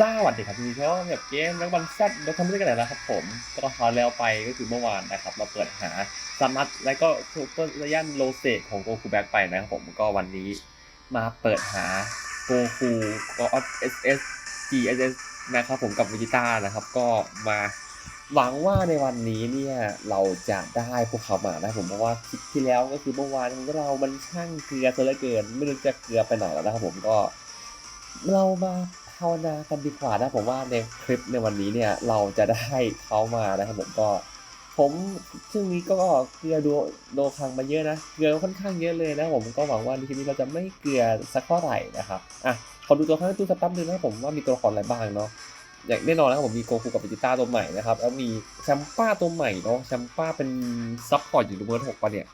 สวัสดีครับทีนี้ก็แบบเกมแล้ววันแซดเราทำไม่ได้กันไหนนะครับผมก็คราวแล้วไปก็คือเมื่อวานนะครับ เราเปิดหาซัมมัตและก็ซูเปอร์ระยันโลเซกของโกคูแบ็กไปนะครับผมก็วันนี้มาเปิดหาโกคูก็ออสเอสเอสจีเอสเอสนะครับผมกับวิจิต้านะครับ ก็มาหวังว่าในวันนี้เนี่ยเราจะได้พวกเขามานะผมเพราะว่าคลิปที่แล้วก็คือเมื่อวานของเรามันช่างเกลือซะเหลือเกิน ไม่รู้จะเกลือไปไหนแล้วนะครับผมก็เรามา ภาวนากันดีกว่านะผมว่าในคลิปในวันนี้เนี่ยเราจะได้เขามานะครับผมก็ ผมช่วงนี้ก็เกลือโดโดคังมาเยอะนะเกลือค่อนข้างเยอะเลยนะผมก็หวังว่าในคลิปนี้เราจะไม่เกลือสักเท่าไหร่นะครับอะขอดูตัวข้างตู้สตั๊บดูนะผมว่ามีตัวละครอะไรบ้างเนาะอย่างแน่นอนนะครับผมมีโกคูกับเวจิต้าตัวใหม่นะครับแล้วมีแชมป้าตัวใหม่เนาะแชมป้าเป็นซับพอร์ตอยู่ในเวอร์หกปะเนี่ย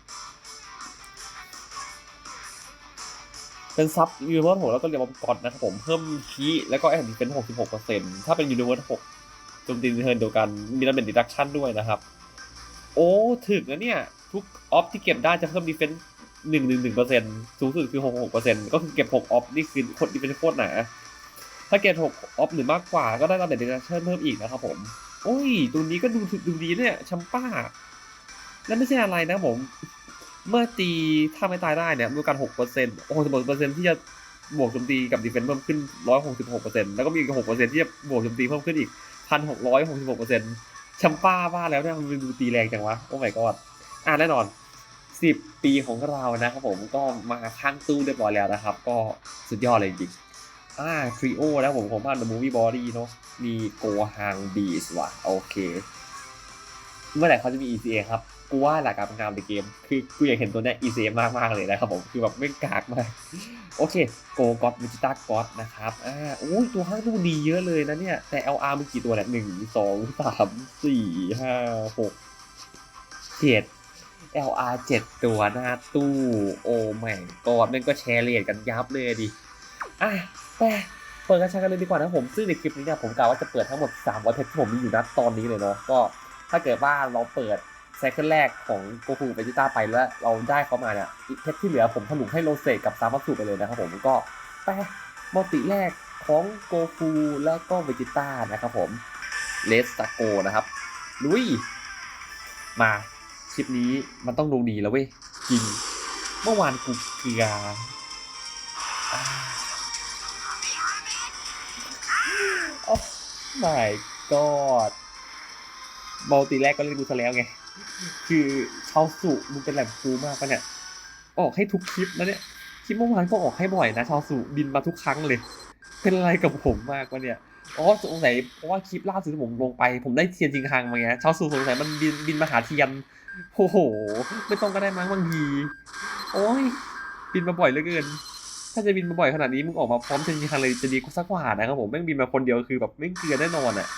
เป็นซับยูนิเวอร์หกแล้วก็เรียกว่าก่อนนะครับผมเพิ่มคีแล้วก็แอนด์เป็นหกสิบหกเปอร์เซ็นต์ถ้าเป็นยูนิเวอร์หกโจมตีเทิร์นเดียวกันมีระเบิดดีดักชั่นด้วยนะครับ โอ้ถึกนะเนี่ย ทุกออฟที่เก็บได้จะเพิ่มดีเฟนซ์หนึ่งหนึ่งหนึ่งเปอร์เซ็นต์สูงสุดคือหกหกเปอร์เซ็นต์ก็คือเก็บหกออฟนี่คือคนดีเฟนซ์โคตรหนาถ้าเก็บหกออฟหรือมากกว่าก็ได้ระเบิดดีดักชั่นเพิ่มอีกนะครับผมโอ้ยตัวนี้ก็ดูดูดีเนี่ยชัมป้าแล้วไม่ใช่อะไรนะผม เมื่อตีถ้าไม่ตายได้เนี่ยมีโอกาสหกเปอร์เซ็นต์หกเปอร์เซ็นต์ที่จะบวกโจมตีกับดีเฟนซ์เพิ่มขึ้นร้อยหกสิบหกเปอร์เซ็นต์แล้วก็มีอีกหกเปอร์เซ็นต์ที่จะบวกโจมตีเพิ่มขึ้นอีกพันหกร้อยหกสิบหกเปอร์เซ็นต์ชัมป้าว่าแล้วเนี่ยมันดูตีแรงจังวะ โอ้ my god อ่าแน่นอนสิบปีของเรานะครับผมก็มาข้างตู้เรียบร้อยแล้วนะครับ ก็สุดยอดเลยจริงอ่าทริโอนะผมของบ้าน The Movie Body เนาะมีโกฮังบีสว่ะ โอเค เมื่อไหร่เขาจะมี ECA ครับ กูว่าหลักการทำงานในเกม คือกูอยากเห็นตัวเนี้ย ECA มากมากเลยนะครับผม คือแบบไม่กากมาก โอเคโกก็อดวิจิตาก็อดนะครับ อ่าอุ้ยตัวข้างตู้ดีเยอะเลยนะเนี่ย แต่ LR มันกี่ตัวเนี่ยหนึ่งสองสามสี่ห้าหกเจ็ด LR เจ็ดตัวหน้าตู้โอ้แม่งกอดมันก็แชร์เรียดกันยับเลยดิ อะแต่เปิดกระชากันเลยดีกว่านะผม ซึ่งในคลิปนี้เนี่ยผมกะว่าจะเปิดทั้งหมด300เพชรที่ผมมีอยู่นะตอนนี้เลยเนาะก็ ถ้าเกิดว่าเราเปิดไซเคิลแรกของโกคูเวจิต้าไปแล้วเราได้เขามาเนี่ยอีกเพชรที่เหลือผมถลุงให้โรเซกับซามัตสุไปเลยนะครับผมก็ไปมัลติแรกของโกคูและก็เวจิต้านะครับผมเลสตาโกนะครับลุยมาคลิปนี้มันต้องดูดีแล้วเว้ยจริงเมื่อวานกูเกลืออ่าโอ้ my god มัลติแรกก็เล่นกูซะแล้วไง คือชาวสุมึงเป็นแหลมฟูมากปะเนี่ย ออกให้ทุกคลิปนะเนี่ย คลิปเมื่อวานก็ออกให้บ่อยนะชาวสุบินมาทุกครั้งเลย เป็นอะไรกับผมมากวะเนี่ย อ๋อสงสัยเพราะว่าคลิปล่าสุดที่ผมลงไป ผมได้เทียนจริงคังมาไงชาวสุสงสัยมันบินบินมาหาเทียน โอ้โห ไม่ต้องก็ได้มั้งบางที โอ้ย บินมาบ่อยเหลือเกินถ้าจะบินมาบ่อยขนาดนี้มึงออกมาพร้อมเทียนจริงคังเลยจะดีกว่าสักกว่านะครับผมแม่งบินมาคนเดียวคือแบบไม่งเกลือแน่นอนอะ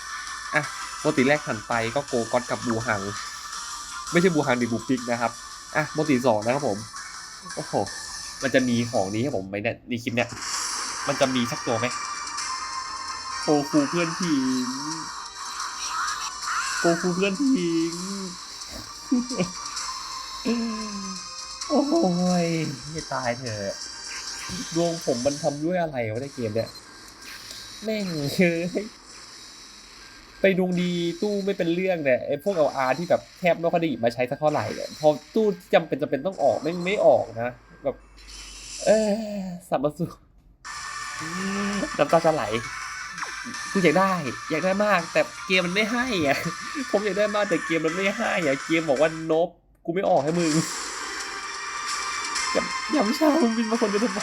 อะ โมติแรกหันไปก็โกกอนกับบูฮัง ไม่ใช่บูฮังดิบูปิกนะครับ อะโมติสองนะครับผม โอ้โห มันจะมีของนี้ให้ผมไหมเนี่ยในคลิปเนี่ยมันจะมีสักตัวไหมโกคูเพื่อนทิ้งโกคูเพื่อนทิ้งโอ้ยไม่ตายเถอะดวงผมมันทำด้วยอะไรวะในเกมเนี่ยแม่งเฮ้ย ไปดวงดีตู้ไม่เป็นเรื่องเนี่ยไอ้พวกเอาอาร์ที่แบบแทบไม่ค่อยได้หยิบมาใช้สักเท่าไหร่เนี่ยพอตู้จำเป็นจำเป็นต้องออกไม่ไม่ออกนะแบบเออสับมาสุน้ำตาจะไหลกูอยากได้ อยากได้มาก แต่เกมมันไม่ให้อะผมอยากได้มากแต่เกมมันไม่ให้อะเกมบอกว่านบกูไม่ออกให้มึงยำยำชามึงบินมาคนเดียวทำไม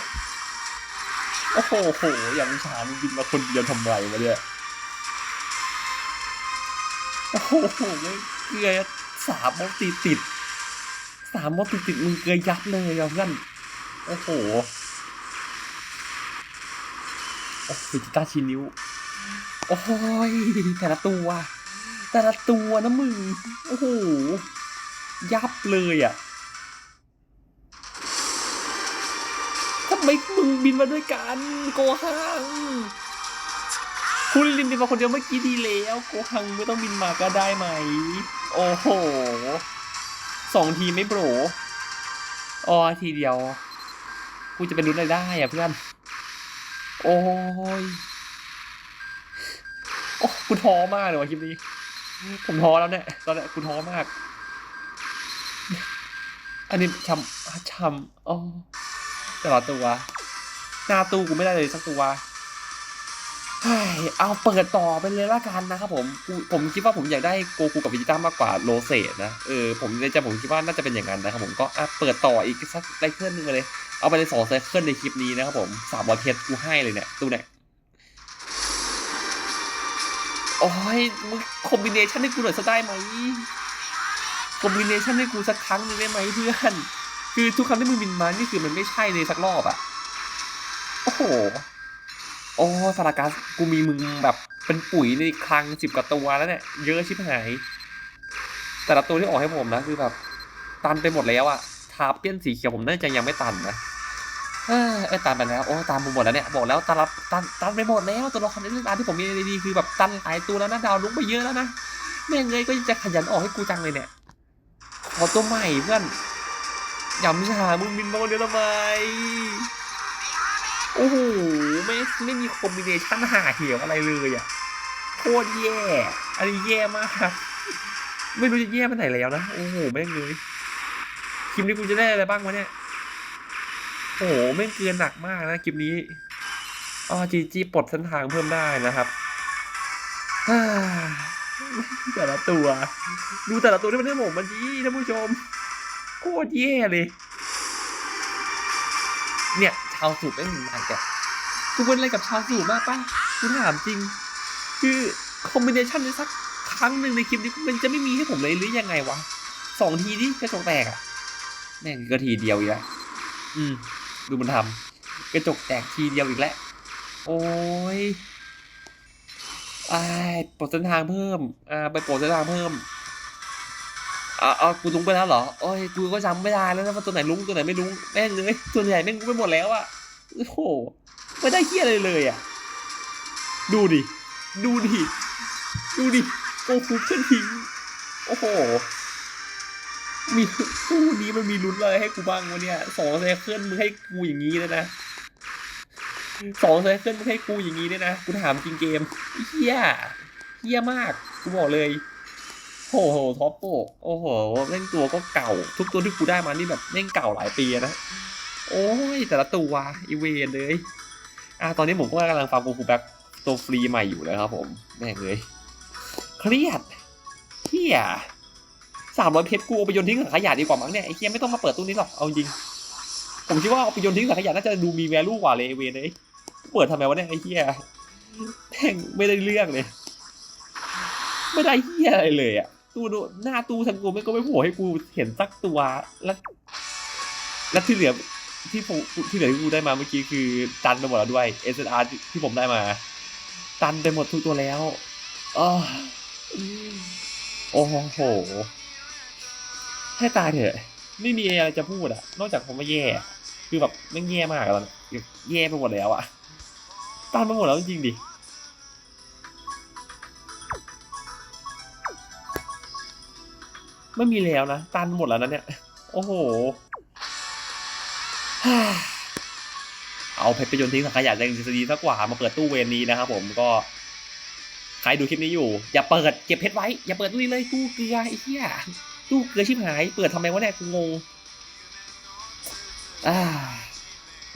โอ้โหโหยำชามึงบินมาคนเดียวทำไมวะเนี่ย โอ้โหไม่เกลือสามมดติดติดสามมดติดติดมึงเกลือยับเลยอะเพื่อนโอ้โหโอ้โหจิต้าชินิ้วโอ้ยแต่ละตัว แต่ละตัวนะมึง โอ้โห ยับเลยอะทำไมมึงบินมาด้วยกันโกฮัง คุณลินบินมาคนเดียวเมื่อกี้ดีแล้วโกฮังไม่ต้องบินมาก็ได้ไหม โอ้โหสองทีไม่โบรอ๋อทีเดียวกูจะเป็นรุ่นอะไรได้อะเพื่อน โอ้ยอ้กูท้อมากเลยว่ะคลิปนี้ ผมท้อแล้วเนี่ยตอนเนี้ยกูท้อมาก อันนี้ชำชำอ๋อแต่ละตัว หน้าตู้กูไม่ได้เลยสักตัว เฮ้ยเอาเปิดต่อไปเลยละกันนะครับผม ผมคิดว่าผมอยากได้โกคูกับวิจิต้ามากกว่าโรเซตนะ เออ ผมในใจผมคิดว่าน่าจะเป็นอย่างนั้นนะครับผม ก็อะเปิดต่ออีกสักไซเคิลหนึงเลย เอาไปเลยสองไซเคิลในคลิปนี้นะครับผมสามร้อยเพชรกูให้เลยเนี่ยตู้เนี่ยโอ้ยมึงคอมบิเนชันให้กูหน่อยสักได้ไหมคอมบิเนชันให้กูสักครั้งหนึงได้ไหมเพื่อน คือทุกครั้งที่มึงบินมา นี่คือมันไม่ใช่เลยสักรอบอะโอ้โห โอ้สารการกูมีมึงแบบเป็นปุ๋ยในคลังสิบกว่าตัวแล้วเนี่ย เยอะชิบหาย แต่ละตัวที่ออกให้ผมนะคือแบบ ตันไปหมดแล้วอะทาเปี้ยนสีเขียวผมน่าจะยังไม่ตันนะเออตันไปแล้วโอ้ตันไปหมดแล้วเนี่ยบอกแล้วตันรับตันตันไปหมดแล้วตัวละครในเรื่องราวที่ผมมีดีๆคือแบบตันหลายตัวแล้วนะดาวลุกไปเยอะแล้วนะแม่งเลยก็จะขยันออกให้กูจังเลยเนี่ยขอตัวใหม่เพื่อนยำชามึงบินมาคนเดียวทำไม โอ้โหไม่ไม่มีคอมบิเนชันหาเหวอะไรเลยอะโคตรแย่อันนี้แย่มาก ไม่รู้จะแย่ไปไหนแล้วนะโอ้โหแม่งเลยคลิปนี้กูจะได้อะไรบ้างวะเนี่ยโอ้โหแม่งเกินหนักมากนะคลิปนี้อ๋อจีจีปลดเส้นทางเพิ่มได้นะครับฮ่าแต่ละตัว ดูแต่ละตัวที่มันได้หมกมันยี่ท่านผู้ชม โคตรแย่เลย เนี่ย ชาวสูบไม่มีมันแกกูเป็นอะไรกับชาวสูบมากป่ะกูถามจริง คือคอมบิเนชันในสักครั้งหนึ่งในคลิปนี้มันจะไม่มีให้ผมเลยหรือยังไงวะสองทีที่กระจกแตกอะแม่งก็ทีเดียวอีกแล้วอืม ดูมันทำกระจกแตกทีเดียวอีกแล้วโอ้ยไอ้ปลดเส้นทางเพิ่มอ่าไปปลดเส้นทางเพิ่ม อ่าเอากูลุงไปแล้วเหรอโอ้ยกูก็จำไม่ได้แล้วนะว่าตัวไหนลุงตัวไหนไม่ลุงแม่งเลยตัวใหญ่แม่งไปหมดแล้วอะโอ้โหไม่ได้เฮียอะไรเลยอะดูดิดูดิดูดิโกคูเพื่อนทิ้งโอ้โหมีตู้นี้มันมีลุ้นอะไรให้กูบ้างวะเนี่ยสองไซเคิลมึงให้กูอย่างนี้เลยนะสองไซเคิลมึงให้กูอย่างนี้เลยนะกูถามจริงเกมเฮียเฮียมากกูบอกเลย โอ้โหท็อปโปโอ้โหเล่นตัวก็เก่า ทุกตัวที่กูได้มานี่แบบเล่นเก่าหลายปีนะ โอ้ย แต่ละตัวอีเวนเลย อะตอนนี้ผมก็กำลังฟังโกคูแบ็คตัวฟรีใหม่อยู่นะครับผม แม่งเลย เครียดเฮียสามร้อยเพชรกูเอาไปโยนทิ้งถังขยะดีกว่ามั้งเนี่ยไอ้เฮียไม่ต้องมาเปิดตู้นี้หรอก เอาจริง ผมคิดว่าเอาไปโยนทิ้งถังขยะน่าจะดูมีแวลูกว่าเลยอ้เวนเลยเปิดทำไมวะเนี่ยไอ้เฮียแม่งไม่ได้เรื่องเลย ไม่ได้เฮียอะไรเลยอะ ตู้หน้าตู้ทั้งกูไม่ก็ไม่โผล่ให้กูเห็นสักตัว แล้วแล้วที่เหลือที่ผมที่เหลือที่กูได้มาเมื่อกี้คือตันไปหมดแล้วด้วย SNR ที่ผมได้มา ตันไปหมดทุกตัวแล้วโอ้โห ให้ตายเถอะ ไม่มีอะไรจะพูดอะนอกจากผมว่าแย่ คือแบบไม่แย่มากอะตอนนี้แย่ไปหมดแล้วอะตันไปหมดแล้วจริงดิ ไม่มีแล้วนะ ตันหมดแล้วนะเนี่ย โอ้โห เอาเพชรไปโยนทิ้งถังขยะแรงจะดีสักกว่ามาเปิดตู้เวรนี้นะครับผมก็ ใครดูคลิปนี้อยู่ อย่าเปิดเก็บเพชรไว้ อย่าเปิดตู้นี้เลยตู้เกลือไอ้เหี้ยตู้เกลือชิบหาย เปิดทำไมวะเนี่ยกูงงอ่า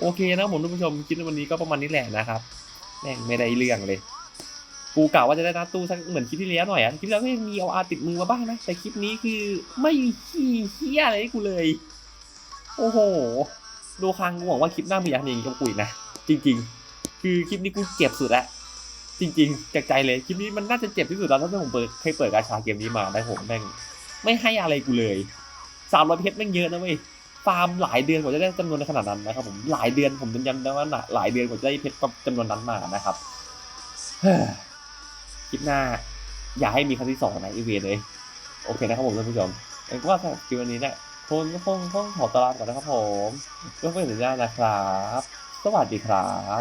โอเคนะผมท่านผู้ชมคลิปในวันนี้ก็ประมาณนี้แหละนะครับแม่งไม่ได้เรื่องเลย กูกะว่าจะได้หน้าตู้สักเหมือนคลิปที่แล้วหน่อยอะคลิปแล้วก็ยังมีเอาอาติดมือมาบ้างนะ แต่คลิปนี้คือไม่มีขี้เหี้ยอะไรให้กูเลย โอ้โห ดูครั้งกูหวังว่าคลิปหน้ามีอย่างนี้กับกูอีกนะ จริง ๆ คือคลิปนี้กูเจ็บสุดแล้วจริงๆจากใจเลยคลิปนี้มันน่าจะเจ็บที่สุดแล้วตั้งแต่ผมเปิดเคยเปิดกาชาเกมนี้มาได้ผมแม่งไม่ให้อะไรกูเลยสามร้อยเพชรแม่งเยอะนะเว้ยฟาร์มหลายเดือนกว่าจะได้จำนวนในขนาดนั้นนะครับผมหลายเดือนผมย้ำนะว่าหลายเดือนกว่าจะได้เพชรจำนวนนั้นมานะครับ คลิปหน้า อย่าให้มีครั้งที่สองนะอีเวนเลย โอเคนะครับผมท่านผู้ชมงั้นก็ว่าสำหรับคลิปวันนี้เนี่ยคงคงต้องขอตลาก่อนนะครับผมก็ไม่เสียหน้านะครับ สวัสดีครับ